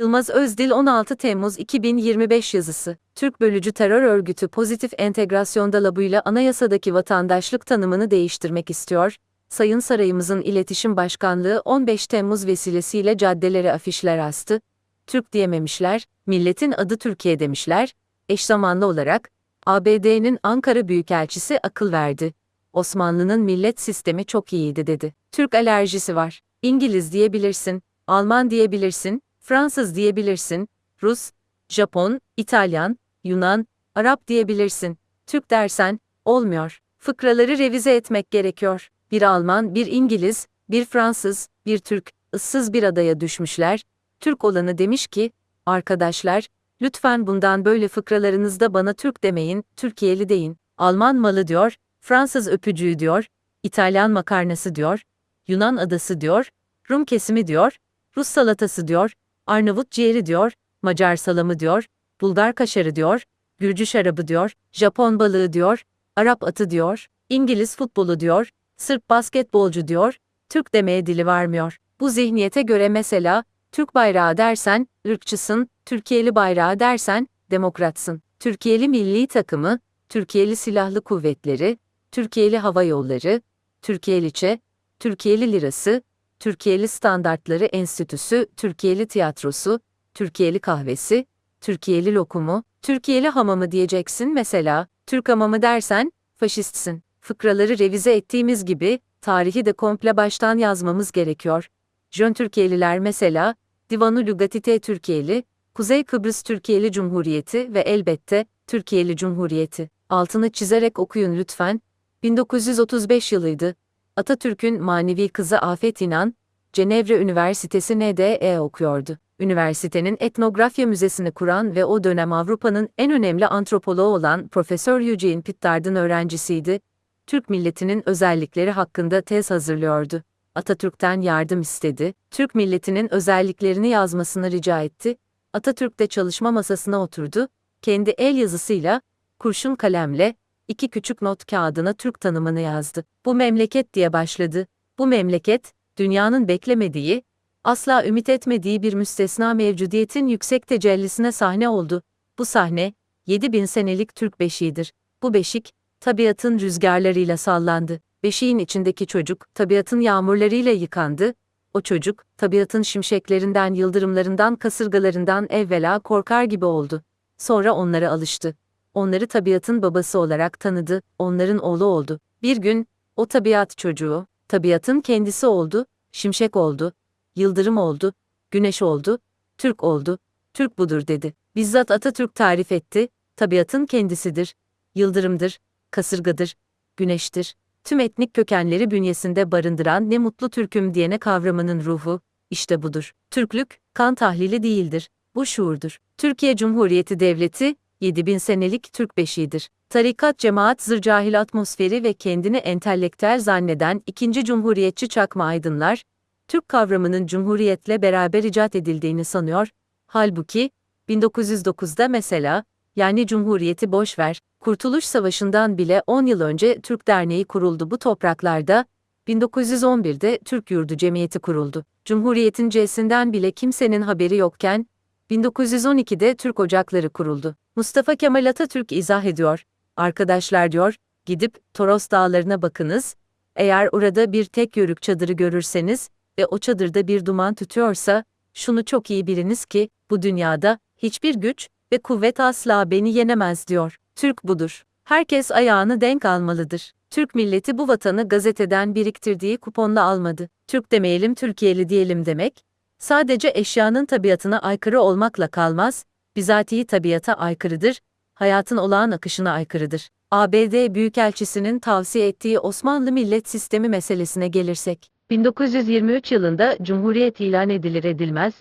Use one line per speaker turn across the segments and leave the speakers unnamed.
Yılmaz Özdil 16 Temmuz 2025 yazısı. Türk bölücü terör örgütü pozitif entegrasyon dalabıyla anayasadaki vatandaşlık tanımını değiştirmek istiyor. Sayın Sarayımızın İletişim Başkanlığı 15 Temmuz vesilesiyle caddelere afişler astı. Türk diyememişler, milletin adı Türkiye demişler. Eş zamanlı olarak ABD'nin Ankara Büyükelçisi akıl verdi. Osmanlı'nın millet sistemi çok iyiydi dedi. Türk alerjisi var. İngiliz diyebilirsin, Alman diyebilirsin, Fransız diyebilirsin, Rus, Japon, İtalyan, Yunan, Arap diyebilirsin. Türk dersen, olmuyor. Fıkraları revize etmek gerekiyor. Bir Alman, bir İngiliz, bir Fransız, bir Türk, ıssız bir adaya düşmüşler. Türk olanı demiş ki, arkadaşlar, lütfen bundan böyle fıkralarınızda bana Türk demeyin, Türkiye'li deyin. Alman malı diyor, Fransız öpücüğü diyor, İtalyan makarnası diyor, Yunan adası diyor, Rum kesimi diyor, Rus salatası diyor, Arnavut ciğeri diyor, Macar salamı diyor, Bulgar kaşarı diyor, Gürcü şarabı diyor, Japon balığı diyor, Arap atı diyor, İngiliz futbolu diyor, Sırp basketbolcu diyor, Türk demeye dili varmıyor. Bu zihniyete göre mesela, Türk bayrağı dersen, ırkçısın, Türkiye'li bayrağı dersen, demokratsın. Türkiye'li milli takımı, Türkiye'li silahlı kuvvetleri, Türkiye'li hava yolları, Türkiye'liçe, Türkiye'li lirası, Türkiye'li Standartları Enstitüsü, Türkiye'li tiyatrosu, Türkiye'li kahvesi, Türkiye'li lokumu, Türkiye'li hamamı diyeceksin mesela, Türk hamamı dersen, faşistsin. Fıkraları revize ettiğimiz gibi, tarihi de komple baştan yazmamız gerekiyor. Jön Türkiye'liler mesela, Divanu Lugatite Türkiye'li, Kuzey Kıbrıs Türkiye'li Cumhuriyeti ve elbette, Türkiye'li Cumhuriyeti. Altını çizerek okuyun lütfen. 1935 yılıydı. Atatürk'ün manevi kızı Afet İnan, Cenevre Üniversitesi NDE okuyordu. Üniversitenin etnografya müzesini kuran ve o dönem Avrupa'nın en önemli antropoloğu olan Profesör Eugene Pittard'ın öğrencisiydi. Türk milletinin özellikleri hakkında tez hazırlıyordu. Atatürk'ten yardım istedi, Türk milletinin özelliklerini yazmasını rica etti. Atatürk de çalışma masasına oturdu, kendi el yazısıyla, kurşun kalemle, iki küçük not kağıdına Türk tanımını yazdı. Bu memleket diye başladı. Bu memleket, dünyanın beklemediği, asla ümit etmediği bir müstesna mevcudiyetin yüksek tecellisine sahne oldu. Bu sahne, 7000 senelik Türk beşiğidir. Bu beşik, tabiatın rüzgarlarıyla sallandı. Beşiğin içindeki çocuk, tabiatın yağmurlarıyla yıkandı. O çocuk, tabiatın şimşeklerinden, yıldırımlarından, kasırgalarından evvela korkar gibi oldu. Sonra onlara alıştı onları tabiatın babası olarak tanıdı, onların oğlu oldu. Bir gün, o tabiat çocuğu, tabiatın kendisi oldu, şimşek oldu, yıldırım oldu, güneş oldu, Türk oldu, Türk budur dedi. Bizzat Atatürk tarif etti, tabiatın kendisidir, yıldırımdır, kasırgadır, güneştir. Tüm etnik kökenleri bünyesinde barındıran ne mutlu Türk'üm diyene kavramının ruhu, işte budur. Türklük, kan tahlili değildir, bu şuurdur. Türkiye Cumhuriyeti Devleti, 7000 senelik Türk beşiğidir. Tarikat cemaat zırcahil atmosferi ve kendini entelektüel zanneden ikinci cumhuriyetçi çakma aydınlar, Türk kavramının cumhuriyetle beraber icat edildiğini sanıyor. Halbuki, 1909'da mesela, yani Cumhuriyeti boş ver, Kurtuluş Savaşı'ndan bile 10 yıl önce Türk Derneği kuruldu bu topraklarda, 1911'de Türk Yurdu Cemiyeti kuruldu. Cumhuriyetin C'sinden bile kimsenin haberi yokken, 1912'de Türk Ocakları kuruldu. Mustafa Kemal Atatürk izah ediyor. Arkadaşlar diyor, gidip Toros Dağları'na bakınız. Eğer orada bir tek yörük çadırı görürseniz ve o çadırda bir duman tütüyorsa, şunu çok iyi biliniz ki, bu dünyada hiçbir güç ve kuvvet asla beni yenemez diyor. Türk budur. Herkes ayağını denk almalıdır. Türk milleti bu vatanı gazeteden biriktirdiği kuponla almadı. Türk demeyelim Türkiye'li diyelim demek, sadece eşyanın tabiatına aykırı olmakla kalmaz, bizatihi tabiata aykırıdır, hayatın olağan akışına aykırıdır. ABD Büyükelçisi'nin tavsiye ettiği Osmanlı millet sistemi meselesine gelirsek, 1923 yılında Cumhuriyet ilan edilir edilmez,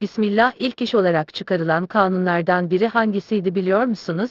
Bismillah ilk iş olarak çıkarılan kanunlardan biri hangisiydi biliyor musunuz?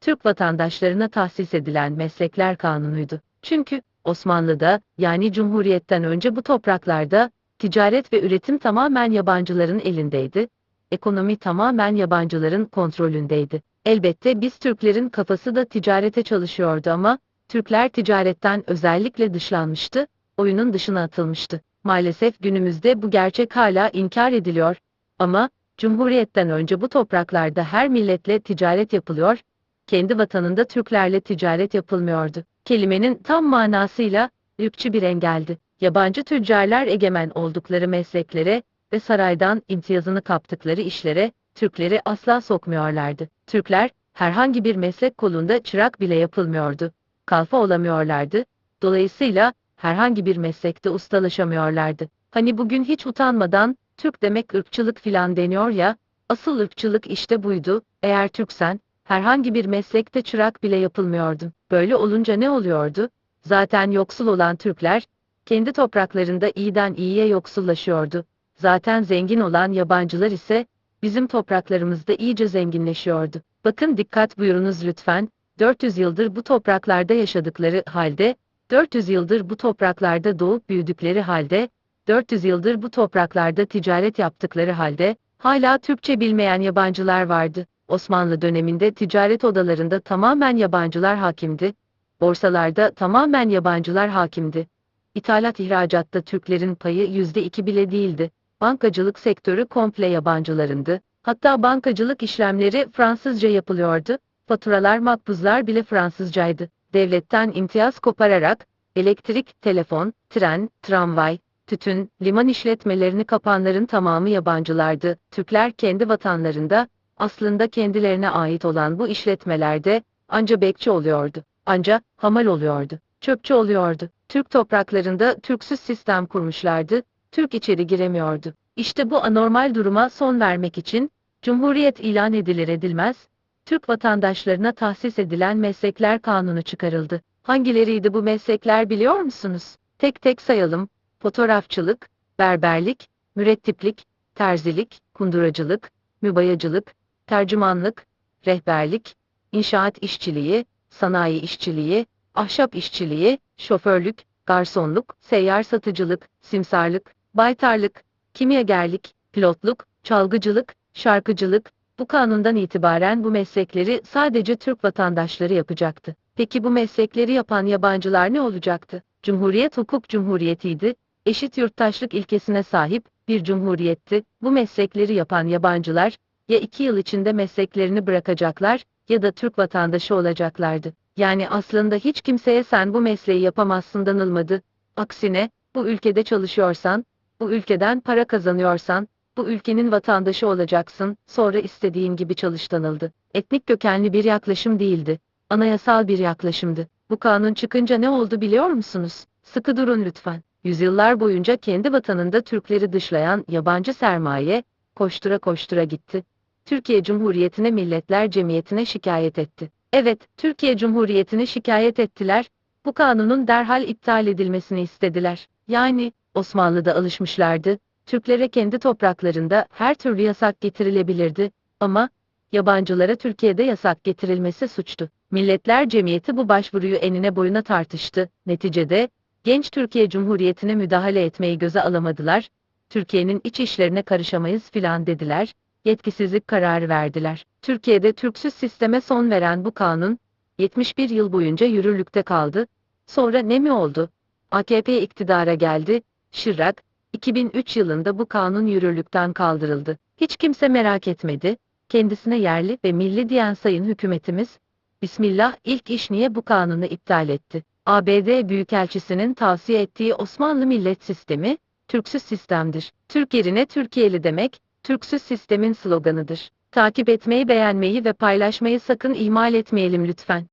Türk vatandaşlarına tahsis edilen meslekler kanunuydu. Çünkü Osmanlı'da yani Cumhuriyet'ten önce bu topraklarda ticaret ve üretim tamamen yabancıların elindeydi ekonomi tamamen yabancıların kontrolündeydi. Elbette biz Türklerin kafası da ticarete çalışıyordu ama, Türkler ticaretten özellikle dışlanmıştı, oyunun dışına atılmıştı. Maalesef günümüzde bu gerçek hala inkar ediliyor. Ama, Cumhuriyetten önce bu topraklarda her milletle ticaret yapılıyor, kendi vatanında Türklerle ticaret yapılmıyordu. Kelimenin tam manasıyla ırkçı bir engeldi. Yabancı tüccarlar egemen oldukları mesleklere ve saraydan imtiyazını kaptıkları işlere Türkleri asla sokmuyorlardı. Türkler herhangi bir meslek kolunda çırak bile yapılmıyordu. Kalfa olamıyorlardı. Dolayısıyla herhangi bir meslekte ustalaşamıyorlardı. Hani bugün hiç utanmadan Türk demek ırkçılık filan deniyor ya, asıl ırkçılık işte buydu. Eğer Türksen, herhangi bir meslekte çırak bile yapılmıyordu. Böyle olunca ne oluyordu? Zaten yoksul olan Türkler, kendi topraklarında iyiden iyiye yoksullaşıyordu. Zaten zengin olan yabancılar ise, bizim topraklarımızda iyice zenginleşiyordu. Bakın dikkat buyurunuz lütfen, 400 yıldır bu topraklarda yaşadıkları halde, 400 yıldır bu topraklarda doğup büyüdükleri halde, 400 yıldır bu topraklarda ticaret yaptıkları halde, hala Türkçe bilmeyen yabancılar vardı. Osmanlı döneminde ticaret odalarında tamamen yabancılar hakimdi, borsalarda tamamen yabancılar hakimdi. İthalat ihracatta Türklerin payı %2 bile değildi. Bankacılık sektörü komple yabancılarındı. Hatta bankacılık işlemleri Fransızca yapılıyordu. Faturalar, makbuzlar bile Fransızcaydı. Devletten imtiyaz kopararak elektrik, telefon, tren, tramvay, tütün, liman işletmelerini kapanların tamamı yabancılardı. Türkler kendi vatanlarında, aslında kendilerine ait olan bu işletmelerde anca bekçi oluyordu. Anca hamal oluyordu. Çöpçü oluyordu. Türk topraklarında Türksüz sistem kurmuşlardı. Türk içeri giremiyordu. İşte bu anormal duruma son vermek için Cumhuriyet ilan edilir edilmez Türk vatandaşlarına tahsis edilen meslekler kanunu çıkarıldı. Hangileriydi bu meslekler biliyor musunuz? Tek tek sayalım. Fotoğrafçılık, berberlik, mürettiplik, terzilik, kunduracılık, mübayacılık, tercümanlık, rehberlik, inşaat işçiliği, sanayi işçiliği, ahşap işçiliği, şoförlük, garsonluk, seyyar satıcılık, simsarlık, baytarlık, kimyagerlik, pilotluk, çalgıcılık, şarkıcılık, bu kanundan itibaren bu meslekleri sadece Türk vatandaşları yapacaktı. Peki bu meslekleri yapan yabancılar ne olacaktı? Cumhuriyet hukuk cumhuriyetiydi, eşit yurttaşlık ilkesine sahip bir cumhuriyetti. Bu meslekleri yapan yabancılar ya iki yıl içinde mesleklerini bırakacaklar ya da Türk vatandaşı olacaklardı. Yani aslında hiç kimseye sen bu mesleği yapamazsın danılmadı. Aksine, bu ülkede çalışıyorsan, bu ülkeden para kazanıyorsan, bu ülkenin vatandaşı olacaksın, sonra istediğin gibi çalış danıldı. Etnik kökenli bir yaklaşım değildi. Anayasal bir yaklaşımdı. Bu kanun çıkınca ne oldu biliyor musunuz? Sıkı durun lütfen. Yüzyıllar boyunca kendi vatanında Türkleri dışlayan yabancı sermaye, koştura koştura gitti. Türkiye Cumhuriyeti'ne Milletler Cemiyeti'ne şikayet etti. Evet, Türkiye Cumhuriyeti'ne şikayet ettiler, bu kanunun derhal iptal edilmesini istediler. Yani, Osmanlı'da alışmışlardı, Türklere kendi topraklarında her türlü yasak getirilebilirdi ama yabancılara Türkiye'de yasak getirilmesi suçtu. Milletler Cemiyeti bu başvuruyu enine boyuna tartıştı. Neticede genç Türkiye Cumhuriyeti'ne müdahale etmeyi göze alamadılar. Türkiye'nin iç işlerine karışamayız filan dediler. Yetkisizlik kararı verdiler. Türkiye'de Türksüz sisteme son veren bu kanun 71 yıl boyunca yürürlükte kaldı. Sonra ne mi oldu? AKP iktidara geldi. Şırrak, 2003 yılında bu kanun yürürlükten kaldırıldı. Hiç kimse merak etmedi. Kendisine yerli ve milli diyen sayın hükümetimiz, Bismillah ilk iş niye bu kanunu iptal etti? ABD Büyükelçisi'nin tavsiye ettiği Osmanlı millet sistemi, Türksüz sistemdir. Türk yerine Türkiye'li demek, Türksüz sistemin sloganıdır. Takip etmeyi, beğenmeyi ve paylaşmayı sakın ihmal etmeyelim lütfen.